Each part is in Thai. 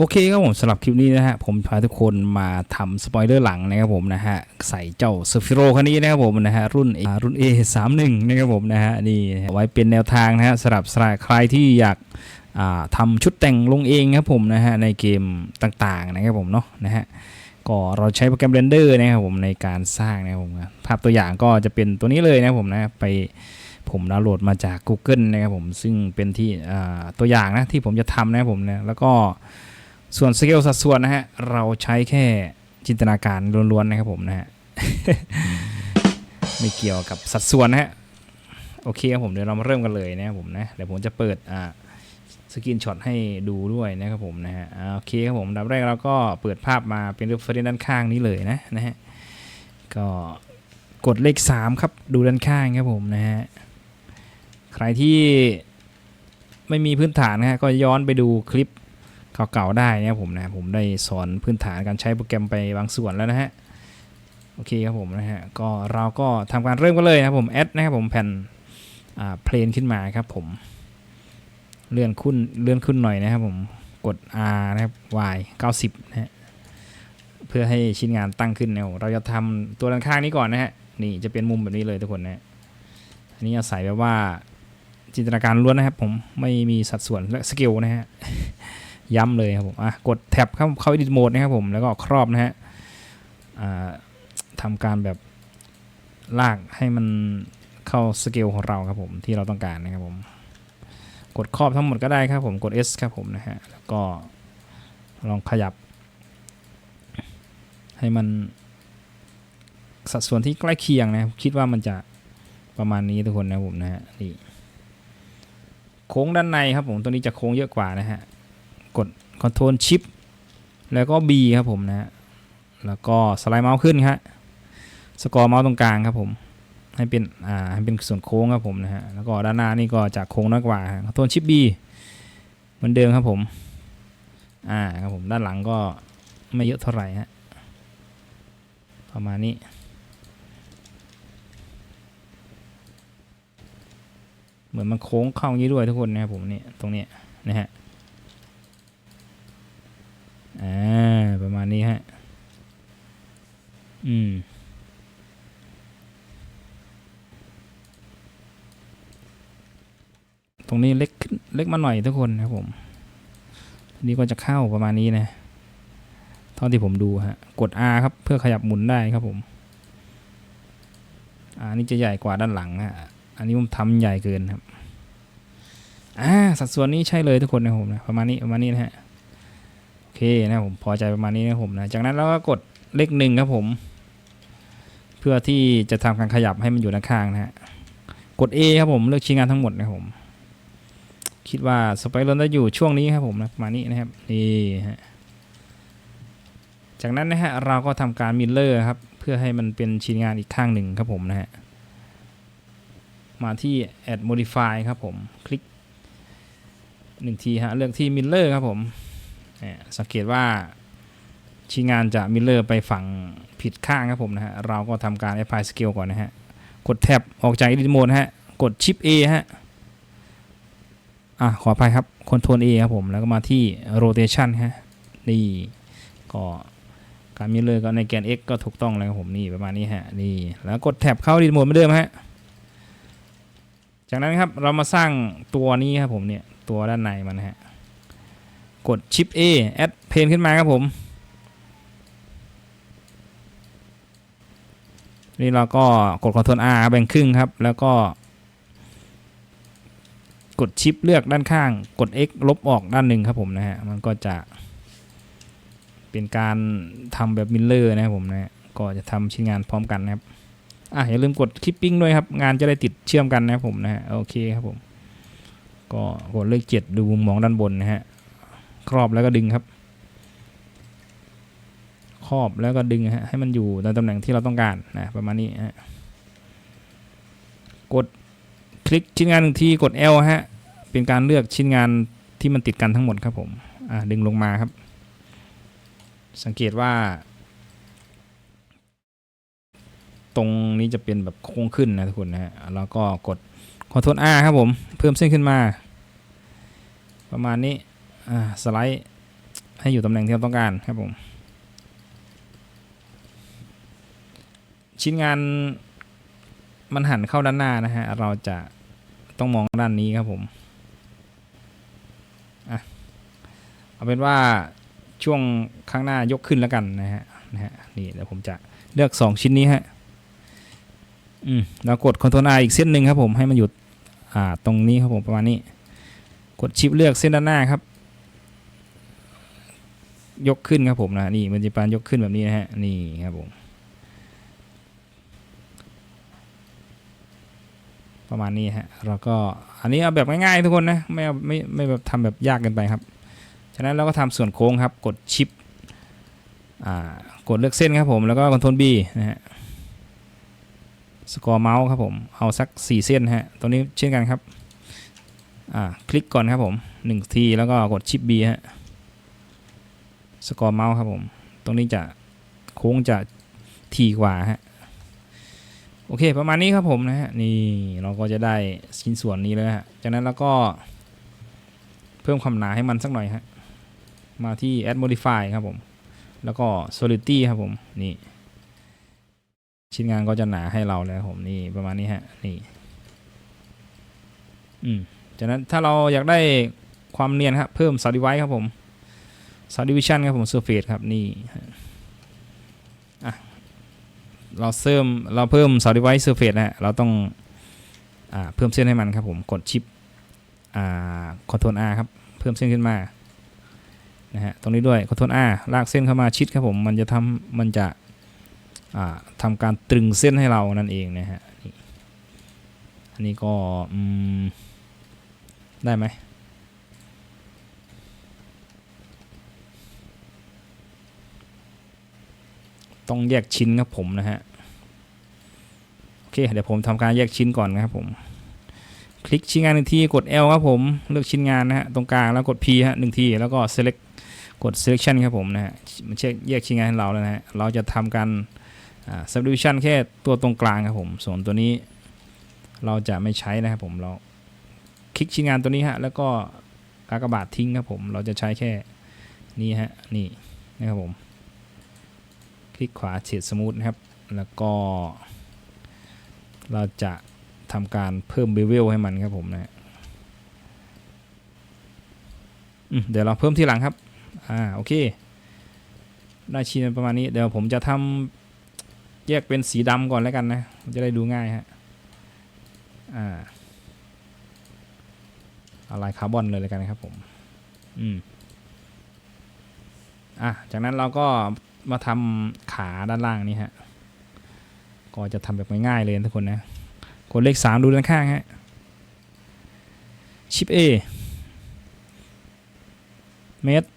โอเคครับผมสำหรับคลิปนี้นะฮะผมพาทุกคนมาทำสปอยเลอร์หลังนะครับผมนะฮะใส่เจ้าเซฟิโรคันนี้นะครับผมนะฮะรุ่นรุ่น A 3 1นะครับผมนะฮะนี่ไว้เป็นแนวทางนะฮะสำหรับใครที่อยากทำชุดแต่งลงเองครับผมนะฮะในเกมต่างๆนะครับผมเนาะนะฮะก็เราใช้โปรแกรมเรนเดอร์นะครับผมในการสร้างนะครับผมภาพตัวอย่างก็จะเป็นตัวนี้เลยนะครับผมนะไปผมดาวน์โหลดมาจาก Google นะครับผมซึ่งเป็นที่ตัวอย่างนะที่ผมจะทำนะครับผมนะแล้วก็ ส่วนสเกลสัดส่วนนะฮะ เราใช้แค่จินตนาการล้วนๆนะครับผมนะฮะ ไม่เกี่ยวกับสัดส่วนนะฮะ โอเคครับผมเดี๋ยวเรามาเริ่มกันเลยนะครับผมนะเดี๋ยวผมจะเปิดอ่าสกรีนช็อตให้ดูด้วยนะครับผมนะฮะโอเคครับผมดับแรกเราก็เปิดภาพมาเป็นรูปเฟรนด้านข้างนี้เลยนะนะฮะก็กดเลข 3 ครับดูด้านข้างครับผมนะฮะใครที่ไม่มีพื้นฐานนะฮะก็ย้อนไปดูคลิป เก่าๆได้นะผมนะผมได้สอนพื้นฐานการใช้โปรแกรมไปบางส่วนแล้วนะฮะโอเคครับผมนะฮะก็เราก็ทำการเริ่มกันเลยนะครับผมแอดนะครับผมแผ่นอ่าเพลนขึ้นมาครับผมเลื่อนขึ้นเลื่อนขึ้นหน่อยนะครับผมกด R นะครับ Y 90นะฮะเพื่อให้ชิ้นงานตั้งขึ้นนะเราจะทำตัวด้านข้างนี้ก่อนนะฮะนี่จะเป็นมุมแบบนี้เลยทุกคนนะฮะอันนี้อาศัยแบบว่าจินตนาการล้วนนะครับผมไม่มีสัดส่วนและสกิลนะฮะ ย้ำเลยครับผมอะกดแท็บเข้าเข้า edit mode นะครับผมแล้วก็ครอบนะฮะทำการแบบลากให้มันเข้าสเกลของเราครับผมที่เราต้องการนะครับผมกดครอบทั้งหมดก็ได้ครับผมกด S ครับผมนะฮะแล้วก็ลองขยับ ให้มันสัดส่วนที่ใกล้เคียงนะครับคิดว่ามันจะประมาณนี้ทุกคนนะผมนะฮะนี่โค้งด้านในครับผมตัวนี้จะโค้งเยอะกว่านะฮะ กด Ctrl Shift แล้วก็ B ครับผมนะฮะแล้วก็สไลด์เมาส์ขึ้นครับสกอร์เมาส์ตรงกลางครับผมให้เป็นอ่าให้เป็นส่วนโค้งครับผมนะฮะแล้วก็ด้านหน้านี่ก็จะโค้งน้อยกว่า Ctrl Shift B เหมือนเดิมครับผมอ่าครับผมด้านหลังก็ไม่เยอะเท่าไหร่ฮะประมาณนี้ เหมือนมันโค้งเข้าอย่างนี้ด้วยทุกคนนะครับผมเนี่ยตรงเนี้ยนะฮะ อ่าประมาณนี้ฮะ อืม ตรงนี้เล็กขึ้นเล็กมาหน่อยทุกคนนะครับผมนี่ก็จะเข้าประมาณนี้นะเท่าที่ผมดูฮะ กด R ครับ เพื่อขยับหมุนได้ครับผมอ่านี่จะใหญ่กว่าด้านหลังฮะ อันนี้ผมทำใหญ่เกินครับ อ่า สัดส่วนนี้ใช่เลยทุกคนนะผมนะประมาณนี้ประมาณนี้นะฮะ โอเคนะผมพอใจประมาณนี้นะผมนะ จากนั้นเราก็กดเลขหนึ่งครับผม เพื่อที่จะทำการขยับให้มันอยู่ด้านข้างนะฮะ กด A ครับผมเลือกชิ้นงานทั้งหมดนะครับผม คิดว่าสไปรอนจะอยู่ช่วงนี้ครับผมนะประมาณนี้นะครับนี่ฮะ จากนั้นนะฮะเราก็ทำการมิลเลอร์ครับเพื่อให้มันเป็นชิ้นงานอีกข้างหนึ่งครับผมนะฮะมาที่ add modify ครับผม คลิกหนึ่งทีฮะ เลือกที่ mirror ครับผม สังเกตว่าชิ้นงานจะ mirror ไปฝั่งผิดข้างครับผมนะฮะ เราก็ทำการ apply scale ก่อนนะฮะ กดแท็บออกจาก edit mode นฮะ กด shift A ฮะ อะ ขออภัยครับ control A ครับผม แล้วก็มาที่ rotation ฮะ นี่ ก็การ mirror ก็ในแกน x ก็ถูกต้องแล้วครับผม นี่ประมาณนี้ฮะ นี่ แล้วกดแท็บเข้า edit mode เหมือนเดิมฮะ จากนั้นครับ เรามาสร้างตัวนี้ครับผมเนี่ย ตัวด้านในมันฮะ กด Shift A Add Pane ขึ้นมาครับผม นี่เราก็กด Ctrl R แบ่งครึ่งครับ แล้วก็ กด Shift เลือกด้านข้าง กด X ลบออกด้านหนึ่งครับผมนะฮะ มันก็จะ เป็นการทำแบบมิลเลอร์นะครับผมนะฮะก็จะทำชิ้นงานพร้อมกันนะครับ อะอย่าลืมกดคลิปปิ้งด้วยครับ งานจะได้ติดเชื่อมกันนะครับผมนะฮะ โอเคครับผม ก็กดเลขเจ็ดดูมุมมองด้านบนนะฮะ ครอบแล้วก็ดึงครับ ครอบแล้วก็ดึงฮะให้มันอยู่ในตำแหน่งที่เราต้องการนะประมาณนี้ฮะกดคลิกชิ้นงานหนึ่งทีกด L ฮะเป็นการเลือกชิ้นงานที่มันติดกันทั้งหมดครับผมอะดึงลงมาครับ สังเกตว่า ตรงนี้จะเป็นแบบโค้งขึ้นนะทุกคนนะฮะแล้วก็กด Ctrl R ครับผม เพิ่มเส้นขึ้นมา ประมาณนี้ สไลด์ให้อยู่ตำแหน่งที่เราต้องการครับผม ชิ้นงานมันหันเข้าด้านหน้านะฮะ เราจะต้องมองด้านนี้ครับผมอะเอาเป็นว่าช่วงข้างหน้ายกขึ้นแล้วกันนะฮะนะฮะนี่เดี๋ยวผมจะเลือก 2 ชิ้นนี้ฮะอืมแล้วกด Ctrl R อีกเส้นหนึ่งครับผมให้มันหยุดอ่าตรงนี้ครับผมประมาณนี้ กดชิปเลือกเส้นด้านหน้าครับ ยกขึ้นครับผมนะนี่มันจะปานยกขึ้นแบบนี้นะฮะนี่ครับผมประมาณนี้ฮะแล้วก็อันนี้เอาแบบง่ายๆทุกคนนะไม่เอาไม่ไม่แบบทำแบบยากเกินไปครับ ฉะนั้นเราก็ทำส่วนโค้งครับกดชิปอ่ากดเลือกเส้นครับผมแล้วก็คอนโทรล B นะฮะสกอร์เมาส์ครับผมเอาสัก 4 เส้นฮะตัวนี้เช่นกันครับอ่าคลิกก่อนครับผม1ทีแล้วก็กดชิป B ฮะ สกอร์เมาส์ครับผม ตรงนี้จะโค้งจะทีกว่าฮะ โอเค ประมาณนี้ครับผมนะฮะ นี่เราก็จะได้ชิ้นส่วนนี้แล้วฮะ จากนั้นเราก็เพิ่มความหนาให้มันสักหน่อยฮะ มาที่ add modify ครับผม แล้วก็ solidity ครับผม นี่ ชิ้นงานก็จะหนาให้เราแล้วผม นี่ประมาณนี้ฮะ นี่ อืม จากนั้นถ้าเราอยากได้ความเนียนครับเพิ่ม subdivide ครับผม subdivision ครับผม surface ครับนี่เราเพิ่มเราเพิ่ม solidify surface นะฮะเราต้องอเพิ่มเส้นให้มันครับผมกดชิปคอ่า Ctrl R ครับเพิ่มเส้นขึ้นมานะฮะตรงนี้ด้วย Ctrl R ลากเส้นเข้ามาชิดครับผมมันจะทำมันจะทำการตรึงเส้นให้เรานั่นเองนะฮะนี่อันนี้ก็ได้ไหม ต้องแยกชิ้นครับผมนะฮะโอเคเดี๋ยวผมทำการแยกชิ้นก่อนนะครับผม คลิกชิ้นงานหนึ่งทีกด L ครับผมเลือกชิ้นงานนะฮะตรงกลางแล้วกด P ฮะหนึ่งทีแล้วก็ select กด selection ครับผมนะฮะมันเช็คแยกชิ้นงานให้เราแล้วนะฮะเราจะทำการ subdivision แค่ตัวตรงกลางครับผมส่วนตัวนี้เราจะไม่ใช้นะครับผมเราคลิกชิ้นงานตัวนี้ฮะแล้วก็กากบาททิ้งครับผมเราจะใช้แค่นี้ฮะนี่นะครับผม คลิกขวาเฉดสมูทนะครับ แล้วก็ เราจะทำการเพิ่มเบเวลให้มันครับผมนะมเดี๋ยวเราเพิ่มที่หลังครับ อ่าโอเค ได้ชิ้นประมาณนี้ เดี๋ยวผมจะทำแยกเป็นสีดำก่อนแล้วกันนะจะได้ดูง่ายฮะ อ่าอะไรคาร์บอนเลยแล้วกันนะครับผม อืม อะ จากนั้นเราก็ มาทำขาด้านล่างนี่ฮะ ก็จะทำแบบง่ายๆเลยทุกคนนะกดเลขสามดูด้านข้างฮะ ชิป A เมตร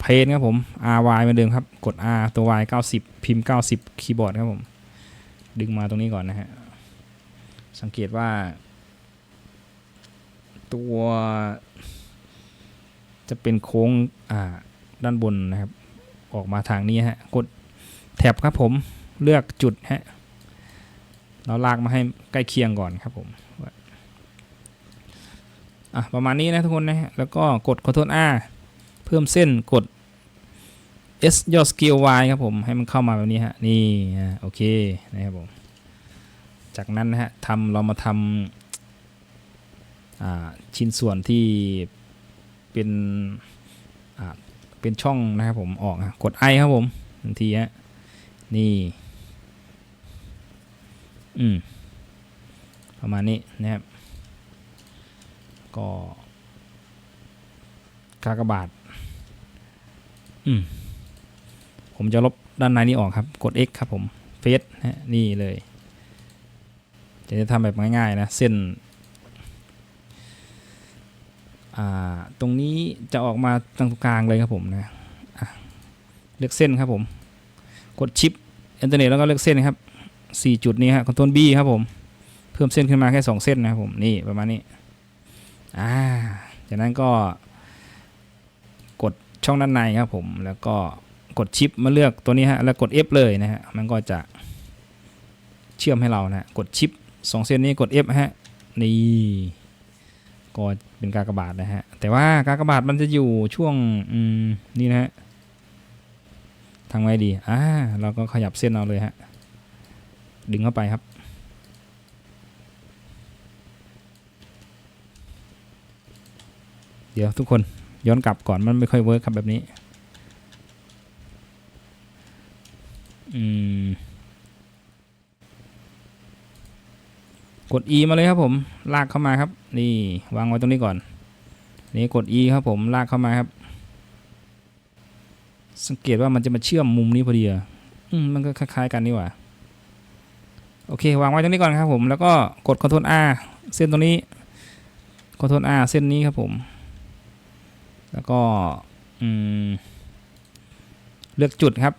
เพนครับผม RY เหมือนเดิมครับ กด R ตัว Y 90 พิมพ์ 90 คีย์บอร์ดครับผม ดึงมาตรงนี้ก่อนนะฮะ สังเกตว่า ตัว จะเป็นโค้งด้านบนนะครับ ออกมาทางนี้ฮะ กดแท็บครับผม เลือกจุดฮะ เราลากมาให้ใกล้เคียงก่อนครับผมอะประมาณนี้นะทุกคนนะฮะ แล้วก็กด Ctrl R เพิ่มเส้นกด S ย่อ scale Y ครับผม ให้มันเข้ามาแบบนี้ฮะ นี่อะโอเคนะครับผม จากนั้นนะฮะทำเรามาทำอ่าชิ้นส่วนที่เป็นอ่า เป็นช่องนะครับผมออกกด I ครับผมหนึ่งทีฮะนี่อืมประมาณนี้นะครับก็กากบาทอืมผมจะลบด้านในนี้ออกครับ กด X ครับผมเฟสฮะนี่เลย จะทำแบบง่ายๆนะ เส้น ตรงนี้จะออกมาตรงกลางเลยครับผมนะะเลือกเส้นครับผม กดชิปอินเทอร์เน็ตแล้วก็เลือกเส้นครับสี่จุดนี้ฮะคอนโทรล B ครับผม เพิ่มเส้นขึ้นมาแค่สองเส้นนะครับผมนี่ประมาณนี้อ่าจากนั้นก็ กดช่องด้านในครับผม แล้วก็กดชิปมาเลือกตัวนี้ฮะแล้วกด F เลยนะฮะมันก็จะเชื่อมให้เรานะกดชิปสองเส้นนี้กด F ฮะนี่ ก็เป็นกากบาทนะฮะ แต่ว่ากากบาทมันจะอยู่ช่วงอืมนี่นะฮะทางไงดี อ่า เราก็ขยับเส้นเอาเลยฮะ ดึงเข้าไปครับ เดี๋ยวทุกคนย้อนกลับก่อนมันไม่ค่อยเวิร์คครับแบบนี้ อืม กด E มาเลยครับผม ลากเข้ามาครับ นี่วางไว้ตรงนี้ก่อน นี่กด E ครับผมลากเข้ามาครับ สังเกตว่ามันจะมาเชื่อมมุมนี้พอดีอะอืมมันก็คล้ายๆกันนี่หว่า โอเค วางไว้ตรงนี้ก่อนครับผม แล้วก็กด Ctrl R เส้นตรงนี้ Ctrl R เส้นนี้ครับผม แล้วก็อืมเลือกจุดครับ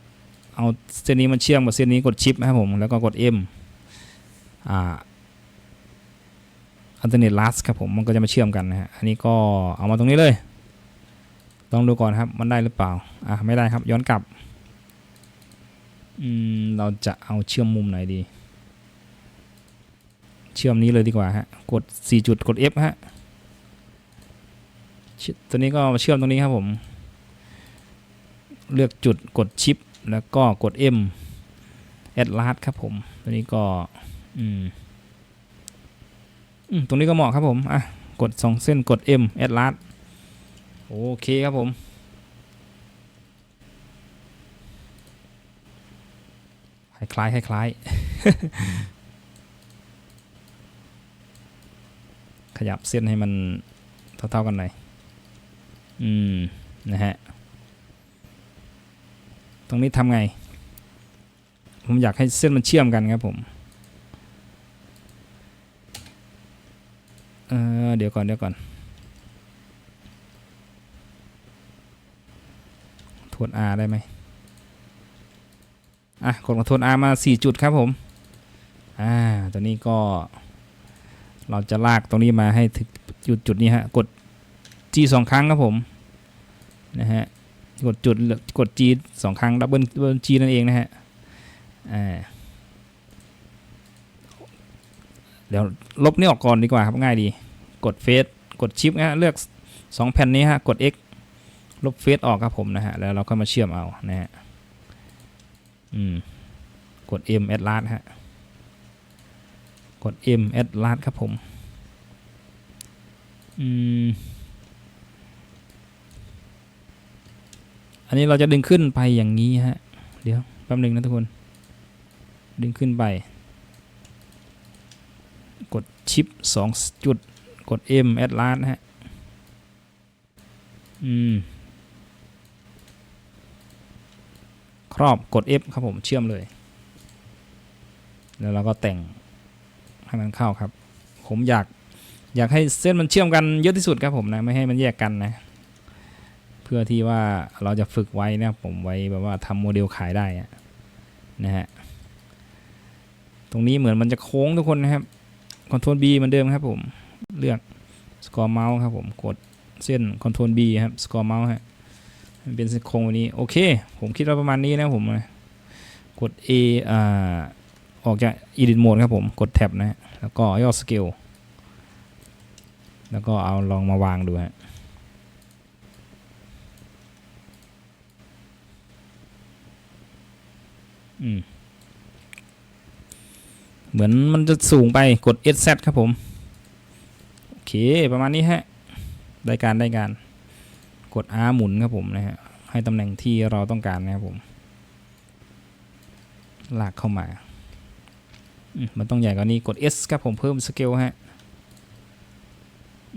เอาเส้นนี้มันเชื่อมกับเส้นนี้กดชิปนะครับผม แล้วก็กด M อ่า alternate last ครับผมมันก็จะมาเชื่อมกันนะฮะอันนี้ก็เอามาตรงนี้เลยต้องดูก่อนครับมันได้หรือเปล่าอะไม่ได้ครับย้อนกลับอืมเราจะเอาเชื่อมมุมไหนดี เชื่อมนี้เลยดีกว่าฮะกด 4 จุดกด F ฮะตัวนี้ก็มาเชื่อมตรงนี้ครับผมเลือกจุดกดชิป แล้วก็กด M add last ครับผมตัวนี้ก็อืม ตรงนี้ก็เหมาะครับผมอะกด 2 เส้นกด M add last โอเคครับผมคล้ายๆคล้ายขยับเส้นให้มันเท่าๆกันหน่อยอืม นะฮะ ตรงนี้ทำไง ผมอยากให้เส้นมันเชื่อมกันครับผม เออเดี๋ยวก่อนเดี๋ยวก่อนทวน R ได้ไหมอะกดมาทวน R มา 4 จุดครับผม อ่า ตัวนี้ก็ เราจะลากตรงนี้มาให้ถึงจุดจุดนี้ฮะ กด G สองครั้งครับผม นะฮะ กดจุด กด G สองครั้งดับเบิลดับเบิล G นั่นเองนะฮะ อ่า เดี๋ยวลบนี่ออกก่อนดีกว่าครับง่ายดี กดเฟซกดชิปนะฮะเลือก 2 แผ่นนี้ฮะกด X ลบเฟซออกครับผมนะฮะแล้วเราก็มาเชื่อมเอานะฮะอืมกด M add last ฮะกด M add last ครับผมอืมอันนี้เราจะดึงขึ้นไปอย่างนี้ฮะเดี๋ยวแป๊บหนึงนะทุกคน ดึงขึ้นไป ชิป2จุด กด M add last นะฮะ อืม ครอบกด F ครับผมเชื่อมเลย แล้วเราก็แต่งให้มันเข้าครับ ผมอยากอยากให้เส้นมันเชื่อมกันเยอะที่สุดครับผมนะ ไม่ให้มันแยกกันนะ เพื่อที่ว่าเราจะฝึกไว้นะผมไว้แบบว่าทำโมเดลขายได้นะฮะ ตรงนี้เหมือนมันจะโค้งทุกคนนะครับ คอนโทรล B เหมือนเดิมครับผม เลือกสกอร์เมาส์ครับผม กดเส้นคอนโทรล B ครับสกอร์เมาส์ฮะมันเป็นโครงวันนี้ โอเค ผมคิดว่าประมาณนี้นะผม กด A อ่า ออกจาก Edit Mode ครับผม กดแท็บนะฮะ แล้วก็ย่อสเกลแล้วก็เอาลองมาวางดูฮะอืม เหมือนมันจะสูงไปกด SZ ครับผม โอเค ประมาณนี้ฮะ ได้การได้การ กด R หมุนครับผมนะฮะ ให้ตำแหน่งที่เราต้องการนะครับผม ลากเข้ามามมันต้องใหญ่กว่านี้กด S ครับผมเพิ่มสเกลฮะ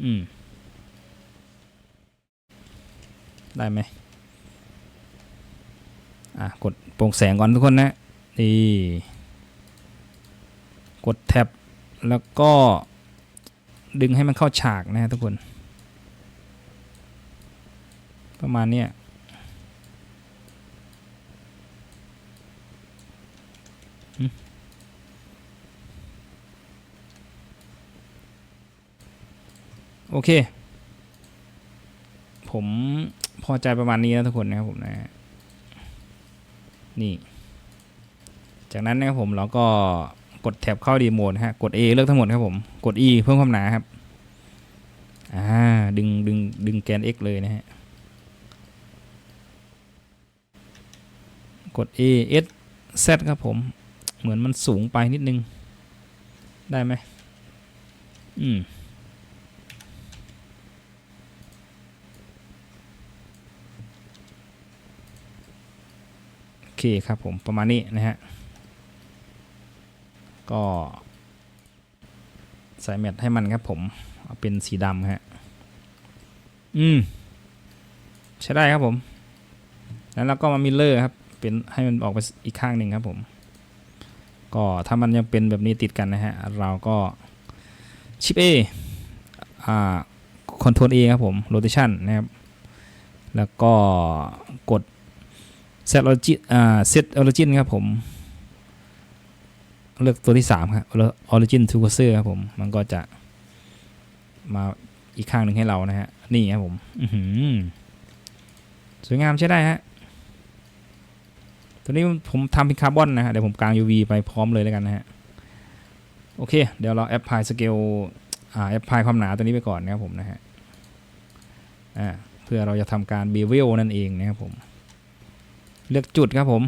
อืม ได้ไหมอะ กดโปร่งแสงก่อนทุกคนนะนี่ กดแท็บแล้วก็ดึงให้มันเข้าฉากนะฮะทุกคน ประมาณนี้โอเค ผมพอใจประมาณนี้นะทุกคนนะครับผมนะ นี่ จากนั้นนะครับผมเราก็ กดแท็บเข้าดีโหมดฮะกด A เลือกทั้งหมดครับผมกด E เพิ่มความหนาครับอ่าดึงดึงดึงแกน x เลยนะฮะกด A S Z ครับผม เหมือนมันสูงไปนิดนึง ได้ไหมอืมโอเคครับผมประมาณนี้นะฮะ ก็ใส่แมทให้มันครับผม เอาเป็นสีดำฮะ อืม ใช้ได้ครับผม แล้วเราก็มามิลเลอร์ครับ เป็นให้มันออกไปอีกข้างหนึ่งครับผม ก็ถ้ามันยังเป็นแบบนี้ติดกันนะฮะ เราก็ชิป A อ่าคอนโทรล A ครับผม rotation นะครับ แล้วก็กด set origin อ่า set origin ครับผม เลือกตัวที่3ครับ origin to cursor ครับผม มันก็จะมาอีกข้างหนึ่งให้เรานะฮะ นี่ครับผมสวยงามใช้ได้ฮะ ตัวนี้ผมทำเป็นคาร์บอนนะฮะ เดี๋ยวผมกาง UV ไปพร้อมเลยแล้วกันนะฮะ โอเค เดี๋ยวเราแอปพลายสเกลอ่าแอปพลายความหนาตัวนี้ไปก่อนนะครับผมนะฮะ อ่า เพื่อเราจะทำการ bevel นั่นเองนะครับผม เลือกจุดครับผม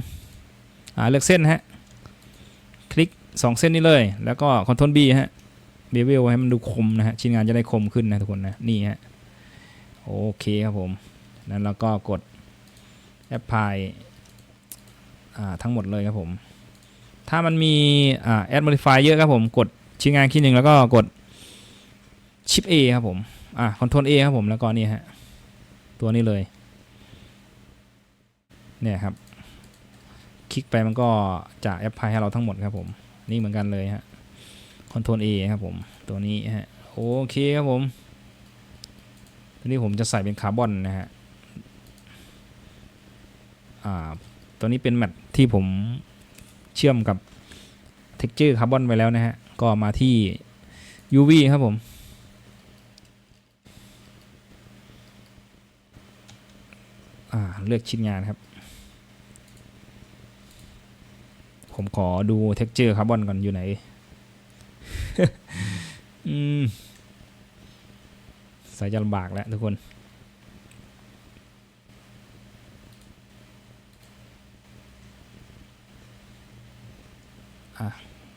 อ่า เลือกเส้นฮะ 2 เส้นนี้เลย แล้วก็ Ctrl B ฮะ bevel ให้มันดูคมนะฮะชิ้นงานจะได้คมขึ้นนะทุกคนนะนี่ฮะโอเคครับผมนั้นเราก็กด apply อ่าทั้งหมดเลยครับผม ถ้ามันมีอ่า add modify เยอะครับผมกดชิ้นงานที่หนึ่งแล้วก็กด shift A ครับผมอ่า control A ครับผมแล้วก็นี่ฮะตัวนี้เลยเนี่ยครับ คลิกไปมันก็จะ apply ให้เราทั้งหมดครับผม นี่เหมือนกันเลยฮะ control A ครับผม ตัวนี้ฮะ โอเคครับผมตัวนี้ผมจะใส่เป็นคาร์บอนนะฮะ อ่า ตัวนี้เป็นแมทที่ผมเชื่อมกับ texture คาร์บอนไปแล้วนะฮะ ก็มาที่ UV ครับผมอ่าเลือกชิ้นงานครับ ผมขอดู texture คาร์บอนก่อนอยู่ไหน อืมใส่จะลำบากแล้วทุกคน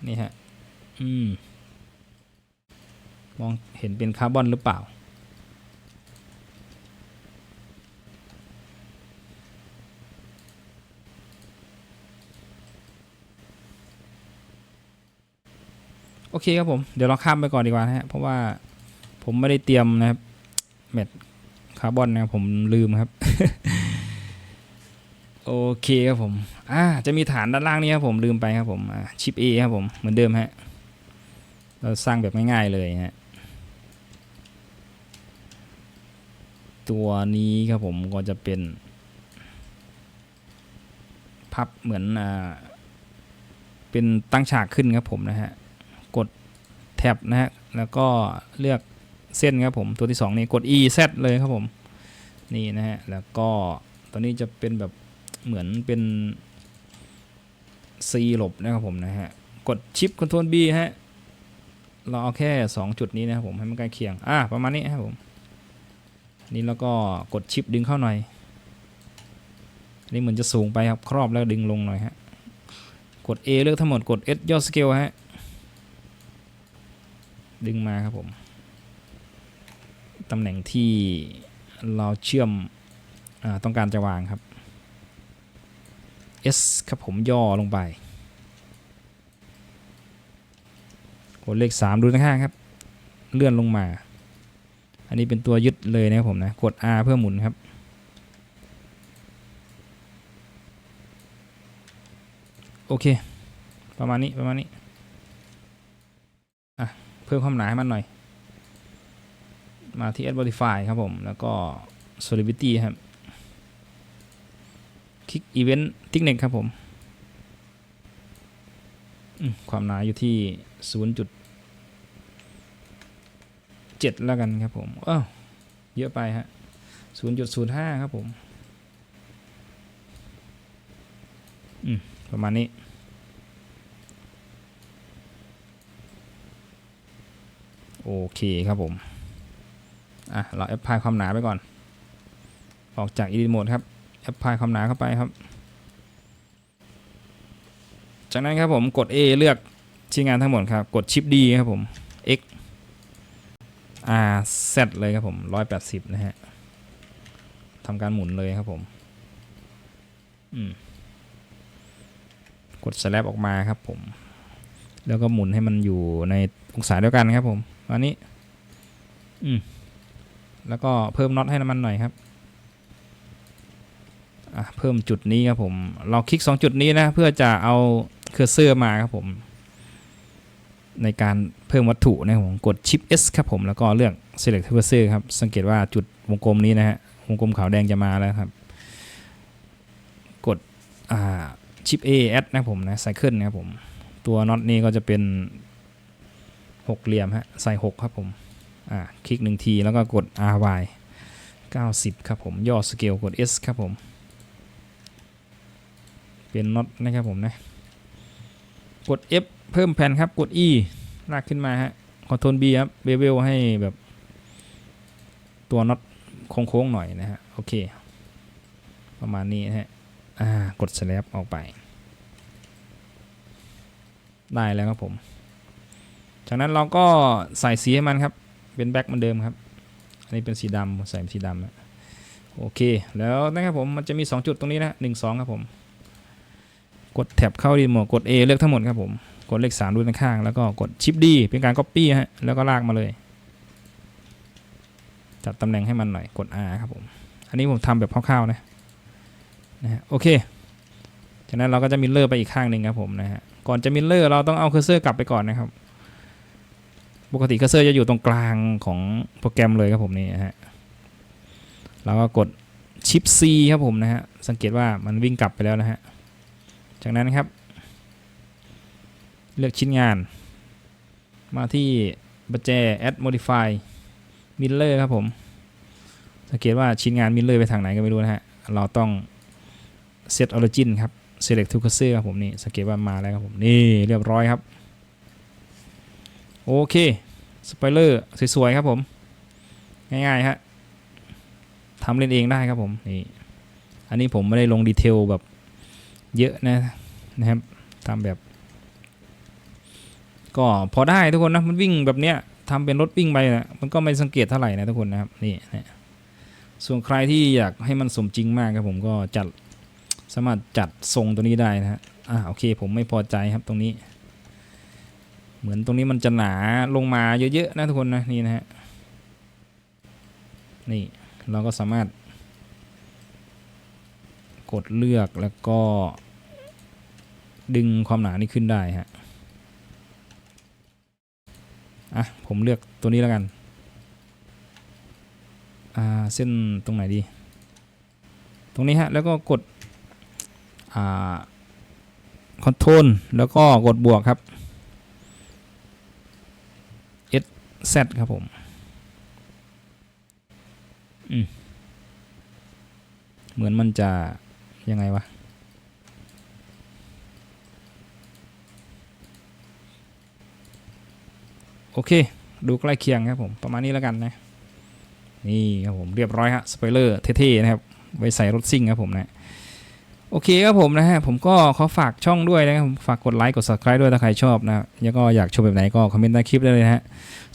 นี่ฮะ อืม มองเห็นเป็นคาร์บอนหรือเปล่า โอเคครับผม เดี๋ยวเราข้ามไปก่อนดีกว่านะฮะ เพราะว่าผมไม่ได้เตรียมนะครับแมทคาร์บอนนะครับผมลืมครับ โอเคครับผม อ่า จะมีฐานด้านล่างนี้ครับผมลืมไปครับผมชิป A ครับผมเหมือนเดิมฮะ เราสร้างแบบง่ายๆเลยฮะ ตัวนี้ครับผมก็จะเป็น พับเหมือนอ่าเป็นตั้งฉากขึ้นครับผมนะฮะ แท็บนะฮะแล้วก็เลือกเส้นครับผมตัวที่ 2 นี่กด E Z เลยครับผมนี่นะฮะแล้วก็ตัวนี้จะเป็นแบบเหมือนเป็น C หลบนะครับผมนะฮะกดชิป Ctrl B ฮะเราเอาแค่ 2 จุดนี้นะครับผมให้มันใกล้เคียงอ่าประมาณนี้ครับผมนี่แล้วก็กดชิปดึงเข้าหน่อยนี่เหมือนจะสูงไปครับครอบแล้วดึงลงหน่อยฮะกด A เลือกทั้งหมดกด S ย่อสเกลฮะ ดึงมาครับผมตำแหน่งที่เราเชื่อมอต้องการจะวางครับ S ครับผมย่อลงไปกดเลข 3 ดูข้างครับ เลื่อนลงมา อันนี้เป็นตัวยึดเลยนะครับผมนะ กด R เพื่อหมุนครับ โอเค ประมาณนี้ประมาณนี้ พิ่มความหนาให้มันหน่อย มาที่ Add Modify ครับผม แล้วก็ Solidity ครับ คลิก Event ติ๊กเน็กครับผมความหนาอยู่ที่ 0.7 แล้วกันครับผมเอ้าวเยอะไปฮะ 0.05 ครับผม อืม ประมาณนี้ โอเคครับผม อะ เราแอปพลายความหนาไปก่อน ออกจาก edit mode ครับ แอปพลายความหนาเข้าไปครับ จากนั้นครับผมกด A เลือกชิ้นงานทั้งหมดครับ กดชิป D ครับผม X R Z เลยครับผม 180 นะฮะทำการหมุนเลยครับผม อืม กด slab ออกมาครับผม แล้วก็หมุนให้มันอยู่ในองศาเดียวกันครับผมอันนี้ อืม แล้วก็เพิ่มน็อตให้น้ำมันหน่อยครับอะเพิ่มจุดนี้ครับผม เราคลิก 2 จุดนี้นะ เพื่อจะเอาเคอร์เซอร์มาครับผม ในการเพิ่มวัตถุนะครับผมกดชิป S ครับผม แล้วก็เลือก select cursor ครับ สังเกตว่าจุดวงกลมนี้นะฮะวงกลมขาวแดงจะมาแล้วครับ กดอ่าชิป A add นะครับผมนะ cycle นะครับผม ตัวน็อตนี้ก็จะเป็น หกเหลี่ยมฮะใส่6ครับผมอ่าคลิกหนึ่งทีแล้วก็กด RY 90 ครับผมย่อสเกลกด S ครับผมเป็นน็อตนะครับผมนะกด F เพิ่มแผ่นครับกด E ลากขึ้นมาฮะคอนโทรล B ครับเบเวลให้แบบตัวน็อตโค้งๆหน่อยนะฮะโอเค ประมาณนี้ฮะอ่ากด slab ออกไป ได้แล้วครับผม จากนั้นเราก็ใส่สีให้มันครับ เป็นแบ็คเหมือนเดิมครับ อันนี้เป็นสีดำใส่เป็นสีดำนะโอเค แล้วนะครับผมมันจะมี 2 จุดตรงนี้นะหนึ่งสองครับผม กดแท็บเข้าดีโหมดกด A เลือกทั้งหมดครับผม กดเลข3ดูด้านข้าง แล้วก็กดชิป D เป็นการ Copy ฮะ แล้วก็ลากมาเลย จัดตำแหน่งให้มันหน่อย กด R ครับผม อันนี้ผมทำแบบคร่าวๆนะ นะฮะ โอเค จากนั้นเราก็จะมิลเลอร์ไปอีกข้างหนึ่งครับผมนะฮะ ก่อนจะมิลเลอร์เราต้องเอาเคอร์เซอร์กลับไปก่อนนะครับ ปกติคอร์เซอร์จะอยู่ตรงกลางของโปรแกรมเลยครับผมนี่นะฮะเราก็กดชิป C ครับผมนะฮะ สังเกตว่ามันวิ่งกลับไปแล้วนะฮะ จากนั้นครับ เลือกชิ้นงาน มาที่บัจแจ add modify miller ครับผม สังเกตว่าชิ้นงาน miller ไปทางไหนก็ไม่รู้นะฮะ เราต้อง set origin ครับ select to cursor ครับผมนี่ สังเกตว่ามาแล้วครับผม นี่เรียบร้อยครับ โอเคสปอยเลอร์สวยๆครับผม ง่ายๆฮะทำเล่นเองได้ครับผมนี่อันนี้ผมไม่ได้ลงดีเทลแบบเยอะนะนะครับทำแบบ ก็พอได้ทุกคนนะมันวิ่งแบบเนี้ยทำเป็นรถวิ่งไปนะมันก็ไม่สังเกตเท่าไหร่นะทุกคนนะครับนี่นะส่วนใครที่อยากให้มันสมจริงมากครับผมก็จัดสามารถจัดทรงตัวนี้ได้นะฮะอ่าโอเคผมไม่พอใจครับตรงนี้ เหมือนตรงนี้มันจะหนาลงมาเยอะๆนะทุกคนนะนี่นะฮะนี่เราก็สามารถ กดเลือกแล้วก็ ดึงความหนานี้ขึ้นได้ฮะอะผมเลือกตัวนี้แล้วกันอ่าเส้นตรงไหนดี ตรงนี้ฮะแล้วก็กดอ่าคอนโทรลแล้วก็กดบวกครับ S Z ครับผมอืมเหมือนมันจะยังไงวะ โอเค ดูใกล้เคียงครับผม ประมาณนี้แล้วกันนะ นี่ครับผมเรียบร้อยฮะสปอยเลอร์เท่ๆนะครับ ไว้ใส่รถซิ่งครับผมนะ โอเคครับผมนะฮะ ผมก็ขอฝากช่องด้วยนะครับผมฝากกดไลค์กด subscribe ด้วยถ้าใครชอบนะแล้วก็อยากชมแบบไหนก็คอมเมนต์ใต้คลิปได้เลยนะฮะ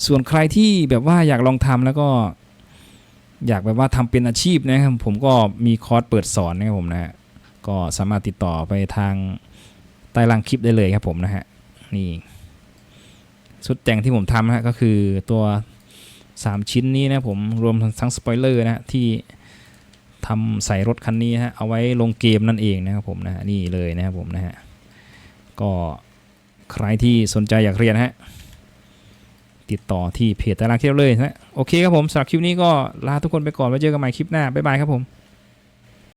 ส่วนใครที่แบบว่าอยากลองทำแล้วก็ อยากแบบว่าทำเป็นอาชีพนะครับผมก็มีคอร์สเปิดสอนนะครับผมนะฮะก็สามารถติดต่อไปทางใต้ล่างคลิปได้เลยครับผมนะฮะนี่ชุดแต่งที่ผมทำนะฮะก็คือตัว 3 ชิ้นนี้นะผมรวมทั้งสปอยเลอร์นะที่ ทำใส่รถคันนี้ฮะเอาไว้ลงเกมนั่นเองนะครับผมนะฮะนี่เลยนะครับผมนะฮะก็ใครที่สนใจอยากเรียนฮะติดต่อที่เพจตารางคลิปเลยนะโอเคครับผมสำหรับคลิปนี้ก็ลาทุกคนไปก่อนไว้เจอกันใหม่คลิปหน้าบ๊ายบายครับผม